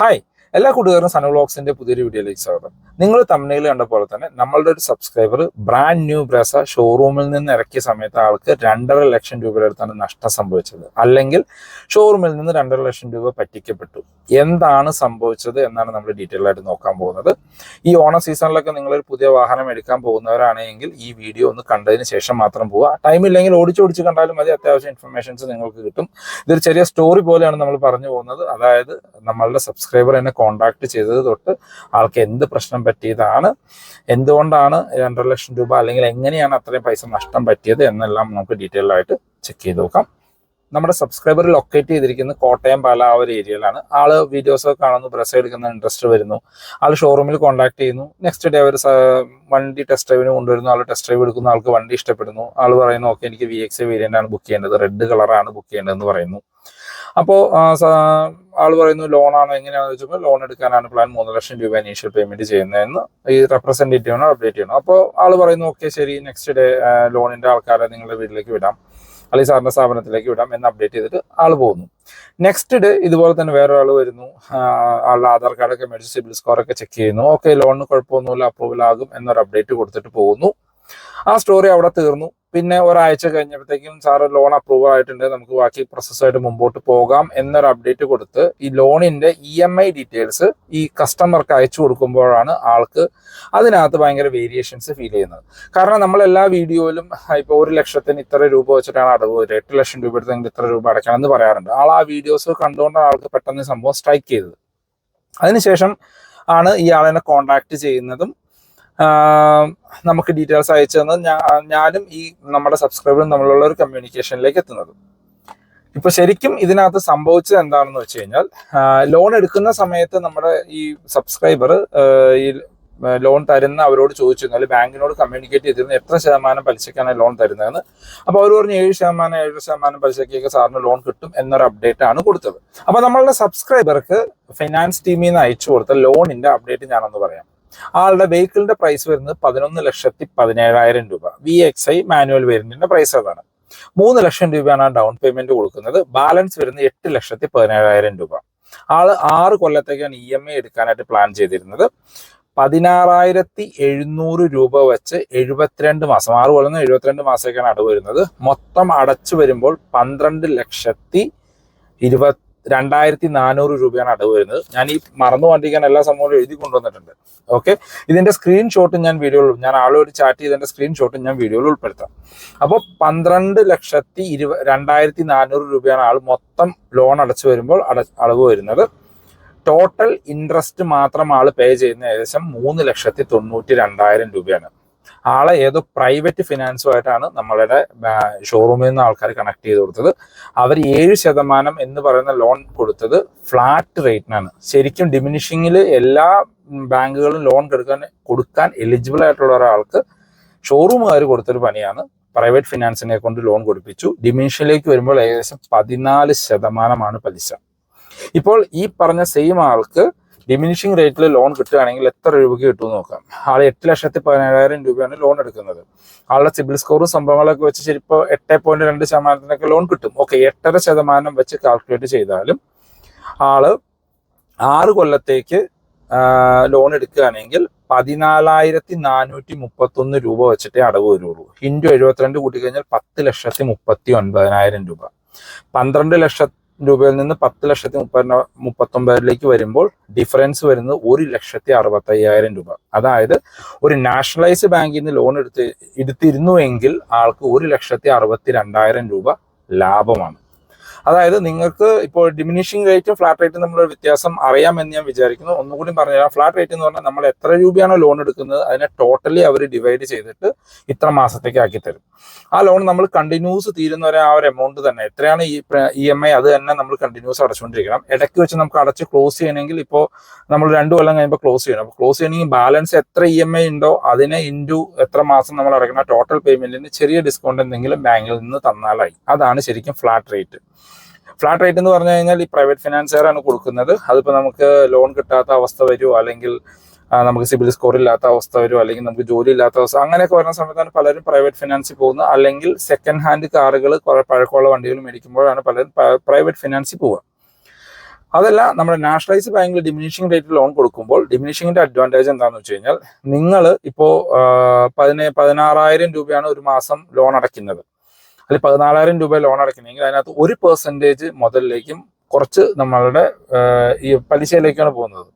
Hi. എല്ലാ കൂട്ടുകാരും സനോ വ്ളോഗ്സിന്റെ പുതിയൊരു വീഡിയോയിലേക്ക് സ്വാഗതം. നിങ്ങൾ തമിഴിൽ കണ്ട പോലെ തന്നെ നമ്മളുടെ ഒരു സബ്സ്ക്രൈബർ ബ്രാൻഡ് ന്യൂ ബ്രസ ഷോറൂമിൽ നിന്ന് ഇറക്കിയ സമയത്ത് ആൾക്ക് രണ്ടര ലക്ഷം രൂപയുടെ അടുത്താണ് നഷ്ടം സംഭവിച്ചത്. അല്ലെങ്കിൽ ഷോറൂമിൽ നിന്ന് രണ്ടര ലക്ഷം രൂപ പറ്റിക്കപ്പെട്ടു. എന്താണ് സംഭവിച്ചത് എന്നാണ് നമ്മൾ ഡീറ്റെയിൽ ആയിട്ട് നോക്കാൻ പോകുന്നത്. ഈ ഓണ സീസണിലൊക്കെ ഒരു പുതിയ വാഹനം എടുക്കാൻ പോകുന്നവരാണെങ്കിൽ ഈ വീഡിയോ ഒന്ന് കണ്ടതിന് ശേഷം മാത്രം പോവുക. ടൈം ഇല്ലെങ്കിൽ ഓടിച്ചോടിച്ച് കണ്ടാലും മതി. അത്യാവശ്യം ഇൻഫർമേഷൻസ് നിങ്ങൾക്ക് കിട്ടും. ഇതൊരു ചെറിയ സ്റ്റോറി പോലെയാണ് നമ്മൾ പറഞ്ഞു പോകുന്നത്. അതായത് നമ്മളുടെ സബ്സ്ക്രൈബർ എന്നെ കോൺടാക്ട് ചെയ്തത് തൊട്ട് ആൾക്ക് എന്ത് പ്രശ്നം പറ്റിയതാണ്. എന്തുകൊണ്ടാണ് രണ്ടര ലക്ഷം രൂപ അല്ലെങ്കിൽ എങ്ങനെയാണ് അത്രയും പൈസ നഷ്ടം പറ്റിയത് എന്നെല്ലാം നമുക്ക് ഡീറ്റെയിൽ ആയിട്ട് ചെക്ക് ചെയ്ത് നോക്കാം. നമ്മുടെ സബ്സ്ക്രൈബർ ലൊക്കേറ്റ് ചെയ്തിരിക്കുന്നത് കോട്ടയം പാല ആ ഒരു ഏരിയയിലാണ് ആൾ വീഡിയോസ് ഒക്കെ കാണുന്നു ബ്രസ് എടുക്കുന്ന ഇൻട്രസ്റ്റ് വരുന്നു. ആൾ ഷോറൂമിൽ കോൺടാക്ട് ചെയ്യുന്നു. നെക്സ്റ്റ് ഡേ അവർ വണ്ടി ടെസ്റ്റ് ഡ്രൈവിന് കൊണ്ടുവരുന്നു. ആൾ ടെസ്റ്റ് ഡ്രൈവ് എടുക്കുന്നു. ആൾക്ക് വണ്ടി ഇഷ്ടപ്പെടുന്നു. ആൾ പറയുന്നു ഓക്കെ എനിക്ക് വി എക്സ് വേരിയന്റ് ആണ് ബുക്ക് ചെയ്യേണ്ടത്. റെഡ് കളറാണ് ബുക്ക് ചെയ്യേണ്ടതെന്ന് പറയുന്നു. അപ്പോൾ ആൾ പറയുന്നു ലോണാണോ എങ്ങനെയാണെന്ന് വെച്ചപ്പോൾ ലോൺ എടുക്കാനാണ് പ്ലാൻ മൂന്ന് ലക്ഷം രൂപ ഇനീഷ്യൽ പേയ്മെന്റ് ചെയ്യുന്നതെന്ന് ഈ റെപ്രസെന്റേറ്റീവിനെ അപ്ഡേറ്റ് ചെയ്യണം. അപ്പോൾ ആൾ പറയുന്നു ഓക്കെ ശരി നെക്സ്റ്റ് ഡേ ലോണിന്റെ ആൾക്കാരെ നിങ്ങളുടെ വീട്ടിലേക്ക് വിടാം. അല്ലെങ്കിൽ സാറിന്റെ സ്ഥാപനത്തിലേക്ക് വിടാം എന്ന് അപ്ഡേറ്റ് ചെയ്തിട്ട് ആൾ പോകുന്നു. നെക്സ്റ്റ് ഡേ ഇതുപോലെ തന്നെ വേറെ വരുന്നു. ആളുടെ ആധാർ കാർഡൊക്കെ മേടിച്ച് സിബിൽ സ്കോറൊക്കെ ചെക്ക് ചെയ്യുന്നു. ഓക്കെ ലോണിന് കുഴപ്പമൊന്നുമില്ല അപ്രൂവൽ ആകും എന്നൊരു അപ്ഡേറ്റ് കൊടുത്തിട്ട് പോകുന്നു. ആ സ്റ്റോറി അവിടെ തീർന്നു. പിന്നെ ഒരാഴ്ച കഴിഞ്ഞപ്പോഴത്തേക്കും സാറ് ലോൺ അപ്രൂവൽ ആയിട്ടുണ്ട്. നമുക്ക് ബാക്കി പ്രോസസ്സായിട്ട് മുമ്പോട്ട് പോകാം എന്നൊരു അപ്ഡേറ്റ് കൊടുത്ത് ഈ ലോണിന്റെ ഇ എം ഐ ഡീറ്റെയിൽസ് ഈ കസ്റ്റമർക്ക് അയച്ചു കൊടുക്കുമ്പോഴാണ് ആൾക്ക് അതിനകത്ത് ഭയങ്കര വേരിയേഷൻസ് ഫീൽ ചെയ്യുന്നത്. കാരണം നമ്മൾ എല്ലാ വീഡിയോയിലും ഇപ്പോൾ ഒരു ലക്ഷത്തിന് ഇത്ര രൂപ വെച്ചിട്ടാണ് അടവ് വരിക. എട്ട് ലക്ഷം രൂപ എടുത്തെങ്കിൽ ഇത്ര രൂപ അടയ്ക്കണം എന്ന് പറയാറുണ്ട്. ആൾ ആ വീഡിയോസ് കണ്ടുകൊണ്ടാണ് ആൾക്ക് പെട്ടെന്ന് സംഭവം സ്ട്രൈക്ക് ചെയ്തത്. അതിനുശേഷം ആണ് ഇയാളെന്നെ കോണ്ടാക്ട് ചെയ്യുന്നതും നമുക്ക് ഡീറ്റെയിൽസ് അയച്ചു തന്നത് ഞാനും ഈ നമ്മുടെ സബ്സ്ക്രൈബറും തമ്മിലുള്ള ഒരു കമ്മ്യൂണിക്കേഷനിലേക്ക് എത്തുന്നത്. ഇപ്പൊ ശരിക്കും ഇതിനകത്ത് സംഭവിച്ചത് എന്താണെന്ന് വെച്ച് കഴിഞ്ഞാൽ ലോൺ എടുക്കുന്ന സമയത്ത് നമ്മുടെ ഈ സബ്സ്ക്രൈബർ ഈ ലോൺ തരുന്ന അവരോട് ചോദിച്ചിരുന്നു ബാങ്കിനോട് കമ്മ്യൂണിക്കേറ്റ് ചെയ്തിരുന്നു എത്ര ശതമാനം പലിശക്കാണ് ലോൺ തരുന്നതെന്ന്. അപ്പോൾ അവർ പറഞ്ഞു ഏഴ് ശതമാനം ഏഴ് ശതമാനം പലിശക്കൊക്കെ സാറിന് ലോൺ കിട്ടും എന്നൊരു അപ്ഡേറ്റ് ആണ് കൊടുത്തത്. അപ്പോൾ നമ്മളുടെ സബ്സ്ക്രൈബർക്ക് ഫിനാൻസ് ടീമിൽ നിന്ന് അയച്ചു കൊടുത്ത ലോണിന്റെ അപ്ഡേറ്റ് ഞാനൊന്ന് പറയാം. ആളുടെ വെഹിക്കിളിന്റെ പ്രൈസ് വരുന്നത് പതിനൊന്ന് ലക്ഷത്തി പതിനേഴായിരം രൂപ. വി എക്സ് ഐ മാനുവൽ വേരിയന്റിന്റെ പ്രൈസ് അതാണ്. മൂന്ന് ലക്ഷം രൂപയാണ് ആ ഡൗൺ പേയ്മെന്റ് കൊടുക്കുന്നത്. ബാലൻസ് വരുന്നത് എട്ട് ലക്ഷത്തി പതിനേഴായിരം രൂപ. ആൾ ആറ് കൊല്ലത്തേക്കാണ് ഇ എം ഐ എടുക്കാനായിട്ട് പ്ലാൻ ചെയ്തിരുന്നത്. പതിനാറായിരത്തി എഴുന്നൂറ് രൂപ വെച്ച് എഴുപത്തിരണ്ട് മാസം ആറ് കൊല്ലം എഴുപത്തിരണ്ട് മാസത്തേക്കാണ് അടവ് വരുന്നത്. മൊത്തം അടച്ചു വരുമ്പോൾ പന്ത്രണ്ട് ലക്ഷത്തി ഇരുപത്തി രണ്ടായിരത്തി നാനൂറ് രൂപയാണ് അടവ് വരുന്നത്. ഞാൻ ഈ മറന്നു പോകാണ്ടിരിക്കാൻ എല്ലാ സംഭവങ്ങളും എഴുതി കൊണ്ടുവന്നിട്ടുണ്ട്. ഓക്കെ ഇതിന്റെ സ്ക്രീൻഷോട്ടും ഞാൻ വീഡിയോയിൽ ഞാൻ ആളോട് ചാറ്റ് ചെയ്തതിന്റെ സ്ക്രീൻഷോട്ടും ഞാൻ വീഡിയോയിൽ ഉൾപ്പെടുത്താം. അപ്പോൾ പന്ത്രണ്ട് ലക്ഷത്തി ഇരുപ രണ്ടായിരത്തി നാനൂറ് രൂപയാണ് ആൾ മൊത്തം ലോൺ അടച്ചു വരുമ്പോൾ അട അളവ് വരുന്നത്. ടോട്ടൽ ഇൻട്രസ്റ്റ് മാത്രം ആൾ പേ ചെയ്യുന്ന ഏകദേശം മൂന്ന് ലക്ഷത്തി തൊണ്ണൂറ്റി രണ്ടായിരം രൂപയാണ്. ആളെ ഏതോ പ്രൈവറ്റ് ഫിനാൻസുമായിട്ടാണ് നമ്മളുടെ ഷോറൂമിൽ നിന്ന് ആൾക്കാർ കണക്ട് ചെയ്ത് കൊടുത്തത്. അവർ ഏഴ് ശതമാനം എന്ന് പറയുന്ന ലോൺ കൊടുത്തത് ഫ്ലാറ്റ് റേറ്റിനാണ് ശരിക്കും ഡിമിനിഷിങ്ങിൽ എല്ലാ ബാങ്കുകളും ലോൺ കൊടുക്കാൻ കൊടുക്കാൻ എലിജിബിൾ ആയിട്ടുള്ള ഒരാൾക്ക് ഷോറൂമുകാർ കൊടുത്തൊരു പണിയാണ്. പ്രൈവറ്റ് ഫിനാൻസിനെ കൊണ്ട് ലോൺ കൊടുപ്പിച്ചു. ഡിമിനിഷനിലേക്ക് വരുമ്പോൾ ഏകദേശം പതിനാല് ശതമാനമാണ് പലിശ. ഇപ്പോൾ ഈ പറഞ്ഞ സെയിം ആൾക്ക് ഡിമിനിഷിംഗ് റേറ്റിൽ ലോൺ കിട്ടുകയാണെങ്കിൽ എത്ര രൂപയ്ക്ക് കിട്ടുമെന്ന് നോക്കാം. ആൾ എട്ട് ലക്ഷത്തി പതിനേഴായിരം രൂപയാണ് ലോൺ എടുക്കുന്നത്. ആളുടെ സിബിൽ സ്കോറും സംഭവങ്ങളൊക്കെ വെച്ച് ശരിപ്പോൾ എട്ട് പോയിന്റ് രണ്ട് ശതമാനത്തിനൊക്കെ ലോൺ കിട്ടും. ഓക്കെ എട്ടര ശതമാനം വെച്ച് കാൽക്കുലേറ്റ് ചെയ്താലും ആൾ ആറ് കൊല്ലത്തേക്ക് ലോൺ എടുക്കുകയാണെങ്കിൽ പതിനാലായിരത്തി നാനൂറ്റി മുപ്പത്തൊന്ന് രൂപ വെച്ചിട്ടേ അടവ് വരുള്ളൂ. ഇന്റു എഴുപത്തിരണ്ട് കൂട്ടിക്കഴിഞ്ഞാൽ പത്ത് ലക്ഷത്തി മുപ്പത്തി ഒൻപതിനായിരം രൂപ. പന്ത്രണ്ട് ലക്ഷത്തി രൂപയിൽ നിന്ന് പത്ത് ലക്ഷത്തി മുപ്പത്തി മുപ്പത്തൊമ്പതിലേക്ക് വരുമ്പോൾ ഡിഫറൻസ് വരുന്നത് ഒരു ലക്ഷത്തി അറുപത്തി അയ്യായിരം രൂപ. അതായത് ഒരു നാഷണലൈസ് ബാങ്കിൽ നിന്ന് ലോൺ എടുത്ത് എടുത്തിരുന്നുവെങ്കിൽ ആൾക്ക് ഒരു ലക്ഷത്തി അറുപത്തി രണ്ടായിരം രൂപ ലാഭമാണ്. അതായത് നിങ്ങൾക്ക് ഇപ്പോൾ ഡിമിനിഷിംഗ് റേറ്റും ഫ്ലാറ്റ് റേറ്റും തമ്മിലുള്ള വ്യത്യാസം അറിയാമെന്ന് ഞാൻ വിചാരിക്കുന്നു. ഒന്നുകൂടി പറഞ്ഞുതരാം. ഫ്ലാറ്റ് റേറ്റ് എന്ന് പറഞ്ഞാൽ നമ്മൾ എത്ര രൂപയാണോ ലോൺ എടുക്കുന്നത് അതിനെ ടോട്ടലി അവർ ഡിവൈഡ് ചെയ്തിട്ട് ഇത്ര മാസത്തേക്ക് ആക്കി തരും. ആ ലോൺ നമ്മൾ കണ്ടിന്യൂസ് തീരുന്ന വരെ ആ ഒരു എമൗണ്ട് തന്നെ. എത്രയാണ് ഈ ഇ എം ഐ അത് തന്നെ നമ്മൾ കണ്ടിന്യൂസ് അടച്ചുകൊണ്ടിരിക്കണം. ഇടയ്ക്ക് വെച്ച് നമുക്ക് അടച്ച് ക്ലോസ് ചെയ്യണമെങ്കിൽ ഇപ്പോൾ നമ്മൾ രണ്ടു കൊല്ലം കഴിയുമ്പോൾ ക്ലോസ് ചെയ്യണം. അപ്പോൾ ക്ലോസ് ചെയ്യണമെങ്കിൽ ബാലൻസ് എത്ര ഇ എം ഐ ഉണ്ടോ അതിനെ ഇന്റു എത്ര മാസം നമ്മൾ അടയ്ക്കുന്ന ടോട്ടൽ പേയ്മെന്റിന് ചെറിയ ഡിസ്കൗണ്ട് എന്തെങ്കിലും ബാങ്കിൽ നിന്ന് തന്നാലായി. അതാണ് ശരിക്കും ഫ്ലാറ്റ് റേറ്റ് ഫ്ലാറ്റ് റേറ്റ് എന്ന് പറഞ്ഞു കഴിഞ്ഞാൽ ഈ പ്രൈവറ്റ് ഫിനാൻസുകാരാണ് കൊടുക്കുന്നത്. അതിപ്പോൾ നമുക്ക് ലോൺ കിട്ടാത്ത അവസ്ഥ വരുമോ അല്ലെങ്കിൽ നമുക്ക് സിബിൽ സ്കോർ ഇല്ലാത്ത അവസ്ഥ വരുമോ അല്ലെങ്കിൽ നമുക്ക് ജോലി ഇല്ലാത്ത അവസ്ഥ അങ്ങനെയൊക്കെ വരുന്ന സമയത്താണ് പലരും പ്രൈവറ്റ് ഫിനാൻസിൽ പോകുന്നത്. അല്ലെങ്കിൽ സെക്കൻഡ് ഹാൻഡ് കാറുകൾ കുറെ പഴക്കമുള്ള വണ്ടികൾ മേടിക്കുമ്പോഴാണ് പലരും പ്രൈവറ്റ് ഫിനാൻസിൽ പോവുക. അതല്ല നമ്മുടെ നാഷണലൈസ് ബാങ്കിൽ ഡിമിനിഷിംഗ് റേറ്റ് ലോൺ കൊടുക്കുമ്പോൾ ഡിമിനിഷിങ്ങിന്റെ അഡ്വാന്റേജ് എന്താണെന്ന് വെച്ച് കഴിഞ്ഞാൽ നിങ്ങൾ ഇപ്പോൾ പതിനെ പതിനാറായിരം രൂപയാണ് ഒരു മാസം ലോൺ അടയ്ക്കുന്നത്. അല്ലെങ്കിൽ പതിനാലായിരം രൂപ ലോൺ അടയ്ക്കണമെങ്കിൽ അതിനകത്ത് ഒരു പെർസെന്റേജ് മുതലിലേക്കും കുറച്ച് നമ്മളുടെ ഈ പലിശയിലേക്കാണ് പോകുന്നത്.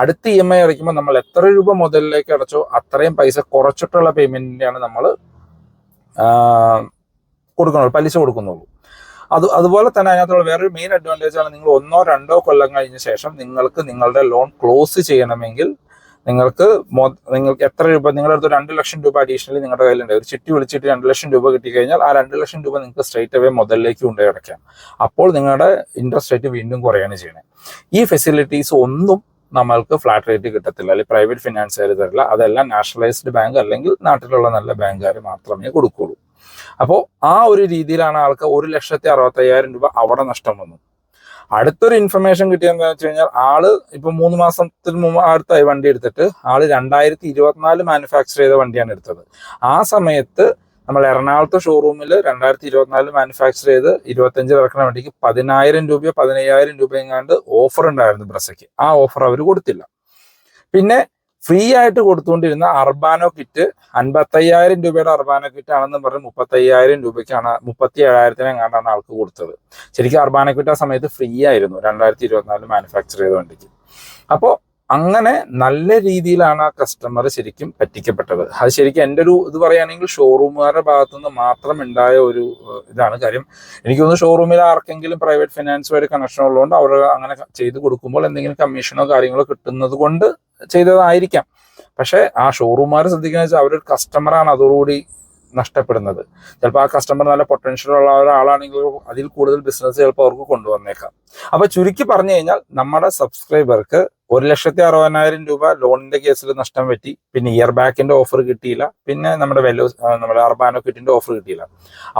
അടുത്ത ഇ എം ഐ അടയ്ക്കുമ്പോൾ നമ്മൾ എത്ര രൂപ മുതലിലേക്ക് അടച്ചോ അത്രയും പൈസ കുറച്ചിട്ടുള്ള പേയ്മെന്റിനെയാണ് നമ്മൾ കൊടുക്കുന്നുള്ളൂ പലിശ കൊടുക്കുന്നുള്ളൂ. അത് അതുപോലെ തന്നെ അതിനകത്തുള്ള വേറൊരു മെയിൻ അഡ്വാന്റേജ് ആണ് നിങ്ങൾ ഒന്നോ രണ്ടോ കൊല്ലം കഴിഞ്ഞ ശേഷം നിങ്ങൾക്ക് നിങ്ങളുടെ ലോൺ ക്ലോസ് ചെയ്യണമെങ്കിൽ നിങ്ങൾക്ക് നിങ്ങൾക്ക് എത്ര രൂപ നിങ്ങളുടെ അടുത്ത് രണ്ട് ലക്ഷം രൂപ അഡീഷണലി നിങ്ങളുടെ കയ്യിലുണ്ട്. ഒരു ചിട്ടി വിളിച്ചിട്ട് രണ്ട് ലക്ഷം രൂപ കിട്ടി കഴിഞ്ഞാൽ ആ രണ്ട് ലക്ഷം രൂപ നിങ്ങൾക്ക് സ്ട്രേറ്റ് അവേ മുതലിലേക്ക് കൊണ്ടുപോയി അടയ്ക്കാം. അപ്പോൾ നിങ്ങളുടെ ഇൻട്രസ്റ്റ് റേറ്റ് വീണ്ടും കുറയാണ് ചെയ്യുന്നത്. ഈ ഫെസിലിറ്റീസ് ഒന്നും നമ്മൾക്ക് ഫ്ലാറ്റ് റേറ്റ് കിട്ടത്തില്ല. അല്ലെങ്കിൽ പ്രൈവറ്റ് ഫിനാൻസുകാർ തരില്ല. അതെല്ലാം നാഷണലൈസ്ഡ് ബാങ്ക് അല്ലെങ്കിൽ നാട്ടിലുള്ള നല്ല ബാങ്കുകാർ മാത്രമേ കൊടുക്കുള്ളൂ. അപ്പോൾ ആ ഒരു രീതിയിലാണ് ആൾക്ക് ഒരു ലക്ഷത്തി അറുപത്തയ്യായിരം രൂപ അവിടെ നഷ്ടം വന്നു അടുത്തൊരു ഇൻഫർമേഷൻ കിട്ടിയെന്ന് വെച്ച് കഴിഞ്ഞാൽ ആൾ ഇപ്പൊ മൂന്ന് മാസത്തിന് മുമ്പ് അടുത്തായി വണ്ടി എടുത്തിട്ട് ആൾ രണ്ടായിരത്തി ഇരുപത്തിനാല് മാനുഫാക്ചർ ചെയ്ത വണ്ടിയാണ് എടുത്തത്. ആ സമയത്ത് നമ്മൾ എറണാകുളത്തെ ഷോറൂമിൽ രണ്ടായിരത്തി ഇരുപത്തിനാല് മാനുഫാക്ചർ ചെയ്ത് ഇരുപത്തഞ്ച് ഇറക്കുന്ന വണ്ടിക്ക് പതിനായിരം രൂപയോ പതിനയ്യായിരം രൂപയെങ്ങാണ്ട് ഓഫർ ഉണ്ടായിരുന്നു ബ്രസയ്ക്ക്. ആ ഓഫർ അവർ കൊടുത്തില്ല. പിന്നെ ഫ്രീ ആയിട്ട് കൊടുത്തുകൊണ്ടിരുന്ന അർബാനോ കിറ്റ് അൻപത്തയ്യായിരം രൂപയുടെ അർബാനോ കിറ്റ് ആണെന്ന് പറഞ്ഞ് മുപ്പത്തയ്യായിരം രൂപയ്ക്കാണ് മുപ്പത്തി ഏഴായിരത്തിന് എങ്ങാണ്ടാണ് ആൾക്ക് കൊടുത്തത്. ശരിക്കും അർബാനോ കിറ്റ് ആ സമയത്ത് ഫ്രീ ആയിരുന്നു രണ്ടായിരത്തി ഇരുപത്തിനാലിൽ മാനുഫാക്ചർ ചെയ്ത വണ്ടിക്ക്. അപ്പോൾ അങ്ങനെ നല്ല രീതിയിലാണ് ആ കസ്റ്റമർ ശരിക്കും പറ്റിക്കപ്പെട്ടത്. അത് ശരിക്കും എന്റെ ഒരു ഇത് പറയുകയാണെങ്കിൽ ഷോറൂമുകാരുടെ ഭാഗത്തു നിന്ന് മാത്രം ഉണ്ടായ ഒരു ഇതാണ് കാര്യം. എനിക്ക് തോന്നുന്നു ഷോറൂമിൽ ആർക്കെങ്കിലും പ്രൈവറ്റ് ഫിനാൻസുമായിട്ട് കണക്ഷൻ ഉള്ളതുകൊണ്ട് അവർ അങ്ങനെ ചെയ്ത് കൊടുക്കുമ്പോൾ എന്തെങ്കിലും കമ്മീഷനോ കാര്യങ്ങളോ കിട്ടുന്നത് കൊണ്ട് ചെയ്തതായിരിക്കാം. പക്ഷേ ആ ഷോറൂമുകാർ ശ്രദ്ധിക്കുന്ന വെച്ചാൽ അവരൊരു കസ്റ്റമറാണ് അതോടുകൂടി നഷ്ടപ്പെടുന്നത്. ചിലപ്പോൾ ആ കസ്റ്റമർ നല്ല പൊട്ടൻഷ്യൽ ഉള്ള ഒരാളാണെങ്കിൽ അതിൽ കൂടുതൽ ബിസിനസ് ചിലപ്പോൾ അവർക്ക് കൊണ്ടുവന്നേക്കാം. അപ്പൊ ചുരുക്കി പറഞ്ഞു കഴിഞ്ഞാൽ നമ്മുടെ സബ്സ്ക്രൈബർക്ക് ഒരു ലക്ഷത്തി അറുപതിനായിരം രൂപ ലോണിന്റെ കേസിൽ നഷ്ടം പറ്റി. പിന്നെ ഇയർ ബാക്കിന്റെ ഓഫർ കിട്ടിയില്ല. പിന്നെ നമ്മുടെ വെല്ലോ നമ്മുടെ അർബാനോ കിറ്റിന്റെ ഓഫർ കിട്ടിയില്ല.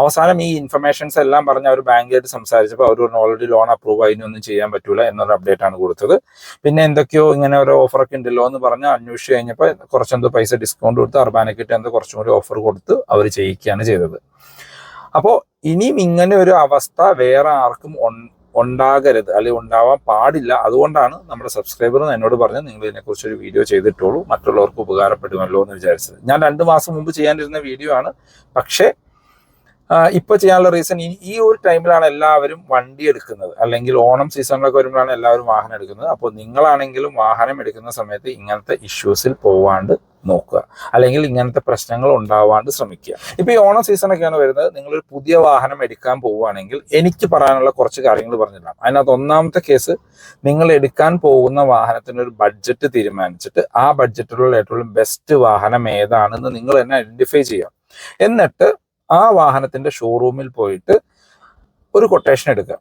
അവസാനം ഈ ഇൻഫർമേഷൻസ് എല്ലാം പറഞ്ഞ് അവർ ബാങ്കായിട്ട് സംസാരിച്ചപ്പോൾ അവർ പറഞ്ഞു ഓൾറെഡി ലോൺ അപ്രൂവ് ഒന്നും ചെയ്യാൻ പറ്റൂല എന്നൊരു അപ്ഡേറ്റ് ആണ് കൊടുത്തത്. പിന്നെ എന്തൊക്കെയോ ഇങ്ങനെ ഓരോ ഓഫറൊക്കെ ഉണ്ടല്ലോ എന്ന് പറഞ്ഞ് അന്വേഷിച്ച് കഴിഞ്ഞപ്പോൾ കുറച്ചെന്തോ പൈസ ഡിസ്കൗണ്ട് കൊടുത്ത് അർബാനോ കിറ്റ് എന്തോ കുറച്ചും കൂടി ഓഫർ കൊടുത്ത് അവർ ചെയ്യിക്കുകയാണ് ചെയ്തത്. അപ്പോൾ ഇനിയും ഇങ്ങനെ ഒരു അവസ്ഥ വേറെ ആർക്കും ഉണ്ടാകരുത് അല്ലെങ്കിൽ ഉണ്ടാവാൻ പാടില്ല. അതുകൊണ്ടാണ് നമ്മുടെ സബ്സ്ക്രൈബർ എന്നോട് പറഞ്ഞ് നിങ്ങൾ ഇതിനെക്കുറിച്ച് ഒരു വീഡിയോ ചെയ്തിട്ടുള്ളൂ മറ്റുള്ളവർക്ക് ഉപകാരപ്പെടുമല്ലോ എന്ന് വിചാരിച്ചത്. ഞാൻ രണ്ട് മാസം മുമ്പ് ചെയ്യാനിരുന്ന വീഡിയോ ആണ്. പക്ഷേ ഇപ്പോൾ ഇപ്പൊ ചെയ്യാനുള്ള റീസൺ ഈ ഒരു ടൈമിലാണ് എല്ലാവരും വണ്ടി എടുക്കുന്നത്. അല്ലെങ്കിൽ ഓണം സീസണിലൊക്കെ വരുമ്പോഴാണ് എല്ലാവരും വാഹനം എടുക്കുന്നത്. അപ്പോൾ നിങ്ങളാണെങ്കിലും വാഹനം എടുക്കുന്ന സമയത്ത് ഇങ്ങനത്തെ ഇഷ്യൂസിൽ പോവാണ്ട് നോക്കുക. അല്ലെങ്കിൽ ഇങ്ങനത്തെ പ്രശ്നങ്ങൾ ഉണ്ടാവാണ്ട് ശ്രമിക്കുക. ഇപ്പൊ ഈ ഓണം സീസണൊക്കെയാണ് വരുന്നത്. നിങ്ങൾ ഒരു പുതിയ വാഹനം എടുക്കാൻ പോവുകയാണെങ്കിൽ എനിക്ക് പറയാനുള്ള കുറച്ച് കാര്യങ്ങൾ പറഞ്ഞിടാം അതിനകത്ത് ഒന്നാമത്തെ കേസ് നിങ്ങൾ എടുക്കാൻ പോകുന്ന വാഹനത്തിന് ഒരു ബഡ്ജറ്റ് തീരുമാനിച്ചിട്ട് ആ ബഡ്ജറ്റിലുള്ള ഏറ്റവും ബെസ്റ്റ് വാഹനം ഏതാണെന്ന് നിങ്ങൾ തന്നെ ഐഡന്റിഫൈ ചെയ്യാം എന്നിട്ട് ആ വാഹനത്തിന്റെ ഷോറൂമിൽ പോയിട്ട് ഒരു കൊട്ടേഷൻ എടുക്കുക.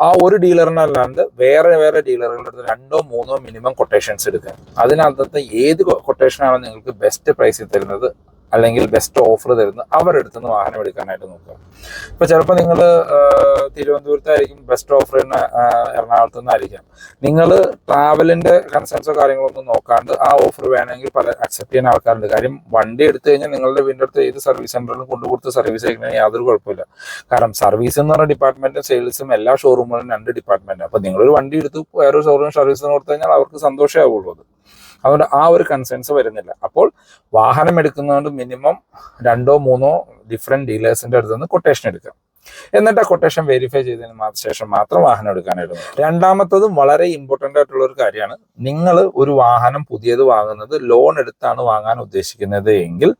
ആ ഒരു ഡീലറിനല്ലാണ്ട് വേറെ വേറെ ഡീലറുകളുടെ അടുത്ത് രണ്ടോ മൂന്നോ മിനിമം കൊട്ടേഷൻസ് എടുക്കുക. അതിനകത്ത് ഏത് കൊട്ടേഷനാണ് നിങ്ങൾക്ക് ബെസ്റ്റ് പ്രൈസിൽ തരുന്നത്? അല്ലെങ്കിൽ ബെസ്റ്റ് ഓഫർ തരുന്ന അവരുടെ അടുത്ത് നിന്ന് വാഹനം എടുക്കാനായിട്ട് നോക്കുക. ഇപ്പൊ ചിലപ്പോൾ നിങ്ങൾ തിരുവനന്തപുരത്തായിരിക്കും ബെസ്റ്റ് ഓഫർ തന്നെ എറണാകുളത്ത് നിന്നായിരിക്കാം. നിങ്ങൾ ട്രാവലിന്റെ കൺസേൺസോ കാര്യങ്ങളോ ഒന്നും നോക്കാണ്ട് ആ ഓഫർ വേണമെങ്കിൽ പല അക്സെപ്റ്റ് ചെയ്യാൻ ആൾക്കാരുണ്ട്. കാര്യം വണ്ടി എടുത്തു കഴിഞ്ഞാൽ നിങ്ങളുടെ വീടിന്റെ അടുത്ത് ഏത് സർവീസ് സെന്ററിലും കൊണ്ടുകൊടുത്ത് സർവീസ് ചെയ്യുന്നതിന് യാതൊരു കുഴപ്പമില്ല. കാരണം സർവീസ് എന്ന് പറഞ്ഞ ഡിപ്പാർട്ട്മെന്റും സെയിൽസും എല്ലാ ഷോറൂമുകളും രണ്ട് ഡിപ്പാർട്ട്മെന്റ് അപ്പൊ നിങ്ങളൊരു വണ്ടി എടുത്ത് വേറൊരു ഷോറൂം സർവീസ് കൊടുത്തു കഴിഞ്ഞാൽ അവർക്ക് സന്തോഷമാവുള്ളൂ അത്. അതുകൊണ്ട് ആ ഒരു കൺസേൺസ് വരുന്നില്ല. അപ്പോൾ വാഹനം എടുക്കുന്നതുകൊണ്ട് മിനിമം രണ്ടോ മൂന്നോ ഡിഫറെന്റ് ഡീലേഴ്സിന്റെ അടുത്ത് നിന്ന് കൊട്ടേഷൻ എടുക്കാം. എന്നിട്ട് ആ കൊട്ടേഷൻ വെരിഫൈ ചെയ്തതിന് ശേഷം മാത്രം വാഹനം എടുക്കാനായിട്ട്. രണ്ടാമത്തതും വളരെ ഇമ്പോർട്ടന്റ് ആയിട്ടുള്ള ഒരു കാര്യമാണ്. നിങ്ങൾ ഒരു വാഹനം പുതിയത് വാങ്ങുന്നത് ലോൺ എടുത്താണ് വാങ്ങാൻ ഉദ്ദേശിക്കുന്നത് എങ്കിൽ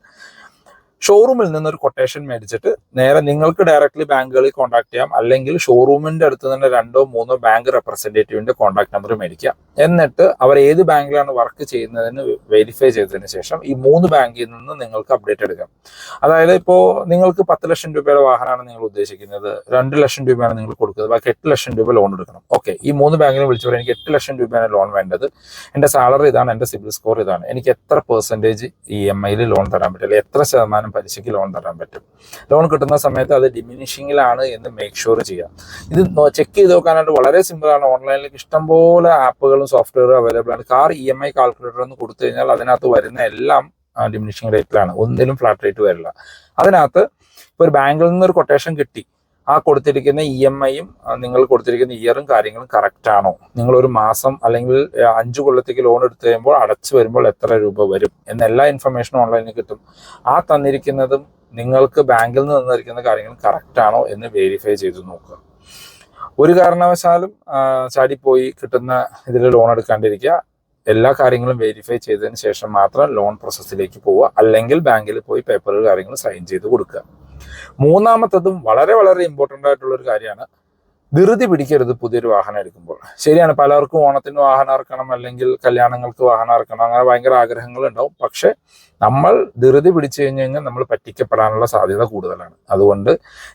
ഷോറൂമിൽ നിന്ന് ഒരു കൊട്ടേഷൻ മേടിച്ചിട്ട് നേരെ നിങ്ങൾക്ക് ഡയറക്റ്റ്ലി ബാങ്കുകളിൽ കോൺടാക്ട് ചെയ്യാം. അല്ലെങ്കിൽ ഷോറൂമിന്റെ അടുത്ത് തന്നെ രണ്ടോ മൂന്നോ ബാങ്ക് റെപ്രസെന്റേറ്റീവിന്റെ കോൺടാക്ട് നമ്പർ മേടിക്കാം. എന്നിട്ട് അവർ ഏത് ബാങ്കിലാണ് വർക്ക് ചെയ്യുന്നതെന്ന് വെരിഫൈ ചെയ്തതിന് ശേഷം ഈ മൂന്ന് ബാങ്കിൽ നിന്ന് നിങ്ങൾക്ക് അപ്ഡേറ്റ് എടുക്കാം. അതായത് ഇപ്പോൾ നിങ്ങൾക്ക് പത്ത് ലക്ഷം രൂപയുടെ വാഹനമാണ് നിങ്ങൾ ഉദ്ദേശിക്കുന്നത്. രണ്ട് ലക്ഷം രൂപയാണ് നിങ്ങൾ കൊടുക്കുന്നത്. ബാക്കി എട്ട് ലക്ഷം രൂപ ലോൺ എടുക്കണം. ഓക്കെ ഈ മൂന്ന് ബാങ്കിനെ വിളിച്ചു പറയാം. എനിക്ക് എട്ട് ലക്ഷം രൂപയാണ് ലോൺ വേണ്ടത്. എന്റെ സാലറി ഇതാണ്. എന്റെ സിബിൽ സ്കോർ ഇതാണ്. എനിക്ക് എത്ര പെർസെന്റേജ് ഇ എം ഐയിൽ ലോൺ തരാൻ പറ്റില്ല എത്ര ശതമാനം പലിശയ്ക്ക് ലോൺ തരാൻ പറ്റും. ലോൺ കിട്ടുന്ന സമയത്ത് അത് ഡിമിനിഷിങ്ങിലാണ് എന്ന് മേക്ക് ഷുവർ ചെയ്യാം ഇത് ചെക്ക് ചെയ്ത് നോക്കാനായിട്ട് വളരെ സിമ്പിളാണ് ഓൺലൈനിലേക്ക് ഇഷ്ടംപോലെ ആപ്പുകളും സോഫ്റ്റ്വെയറും അവൈലബിൾ ആണ്. Car E M I calculator എന്ന് കൊടുത്തു കഴിഞ്ഞാൽ അതിനകത്ത് വരുന്ന എല്ലാം ഡിമിനിഷിങ് റേറ്റിലാണ് ഒന്നിലും ഫ്ലാറ്റ് റേറ്റ് വരില്ല. അതിനകത്ത് ഇപ്പോൾ ഒരു ബാങ്കിൽ നിന്ന് ഒരു കൊട്ടേഷൻ കിട്ടി. ആ കൊടുത്തിരിക്കുന്ന ഇ എം ഐയും നിങ്ങൾ കൊടുത്തിരിക്കുന്ന ഇയറും കാര്യങ്ങളും കറക്റ്റ് ആണോ? നിങ്ങൾ ഒരു മാസം അല്ലെങ്കിൽ അഞ്ച് കൊല്ലത്തേക്ക് ലോൺ എടുത്തു കഴിയുമ്പോൾ അടച്ചു വരുമ്പോൾ എത്ര രൂപ വരും? എന്നെല്ലാ ഇൻഫർമേഷനും ഓൺലൈനിൽ കിട്ടും. ആ തന്നിരിക്കുന്നതും നിങ്ങൾക്ക് ബാങ്കിൽ നിന്ന് തന്നിരിക്കുന്ന കാര്യങ്ങൾ കറക്റ്റ് ആണോ എന്ന് വെരിഫൈ ചെയ്ത് നോക്കുക. ഒരു കാരണവശാലും ചാടിപ്പോയി കിട്ടുന്ന ഇതിൽ ലോൺ എടുക്കാണ്ടിരിക്കുക. എല്ലാ കാര്യങ്ങളും വെരിഫൈ ചെയ്തതിന് ശേഷം മാത്രം ലോൺ പ്രോസസ്സിലേക്ക് പോവുക. അല്ലെങ്കിൽ ബാങ്കിൽ പോയി പേപ്പറുകൾ കാര്യങ്ങൾ സൈൻ ചെയ്ത് കൊടുക്കുക. മൂന്നാമത്തതും വളരെ വളരെ ഇമ്പോർട്ടന്റ് ആയിട്ടുള്ള ഒരു കാര്യമാണ്. ധൃതി പിടിക്കരുത് പുതിയൊരു വാഹനം എടുക്കുമ്പോൾ. ശരിയാണ് പലർക്കും ഓണത്തിന് വാഹനം ഇറക്കണം അല്ലെങ്കിൽ കല്യാണങ്ങൾക്ക് വാഹനം ഇറക്കണം അങ്ങനെ ഭയങ്കര ആഗ്രഹങ്ങൾ ഉണ്ടാവും. പക്ഷെ നമ്മൾ ധൃതി പിടിച്ചു കഴിഞ്ഞു കഴിഞ്ഞാൽ നമ്മൾ പറ്റിക്കപ്പെടാനുള്ള സാധ്യത കൂടുതലാണ്. അതുകൊണ്ട്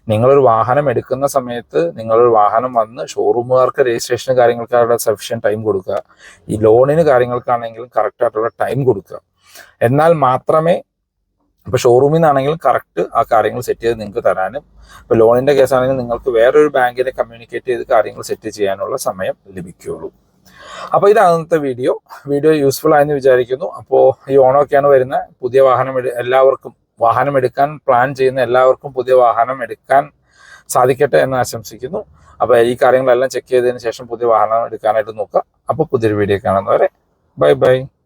നിങ്ങളൊരു വാഹനം എടുക്കുന്ന സമയത്ത് നിങ്ങളൊരു വാഹനം വന്ന് ഷോറൂമുകാർക്ക് രജിസ്ട്രേഷൻ കാര്യങ്ങൾക്കാരുടെ സഫീഷ്യൻ ടൈം കൊടുക്കുക. ഈ ലോണിന് കാര്യങ്ങൾക്കാണെങ്കിലും കറക്റ്റ് ആയിട്ടുള്ള ടൈം കൊടുക്കുക. എന്നാൽ മാത്രമേ ഇപ്പൊ ഷോറൂമിൽ നിന്നാണെങ്കിൽ കറക്റ്റ് ആ കാര്യങ്ങൾ സെറ്റ് ചെയ്ത് നിങ്ങൾക്ക് തരാനും. ലോണിന്റെ കേസാണെങ്കിൽ നിങ്ങൾക്ക് വേറൊരു ബാങ്കിനെ കമ്മ്യൂണിക്കേറ്റ് ചെയ്ത് കാര്യങ്ങൾ സെറ്റ് ചെയ്യാനുള്ള സമയം ലഭിക്കുകയുള്ളൂ അപ്പോൾ ഇതാണ് വീഡിയോ വീഡിയോ യൂസ്ഫുൾ ആയെന്ന് വിചാരിക്കുന്നു. അപ്പോൾ ഈ ഓണമൊക്കെയാണ് വരുന്ന. പുതിയ വാഹനം എല്ലാവർക്കും വാഹനം എടുക്കാൻ പ്ലാൻ ചെയ്യുന്ന എല്ലാവർക്കും പുതിയ വാഹനം എടുക്കാൻ സാധിക്കട്ടെ എന്ന് ആശംസിക്കുന്നു. അപ്പോൾ ഈ കാര്യങ്ങളെല്ലാം ചെക്ക് ചെയ്തതിന് ശേഷം പുതിയ വാഹനം എടുക്കാനായിട്ട് നോക്കുക. അപ്പോൾ പുതിയൊരു വീഡിയോ കാണുന്നവരെ ബൈ ബൈ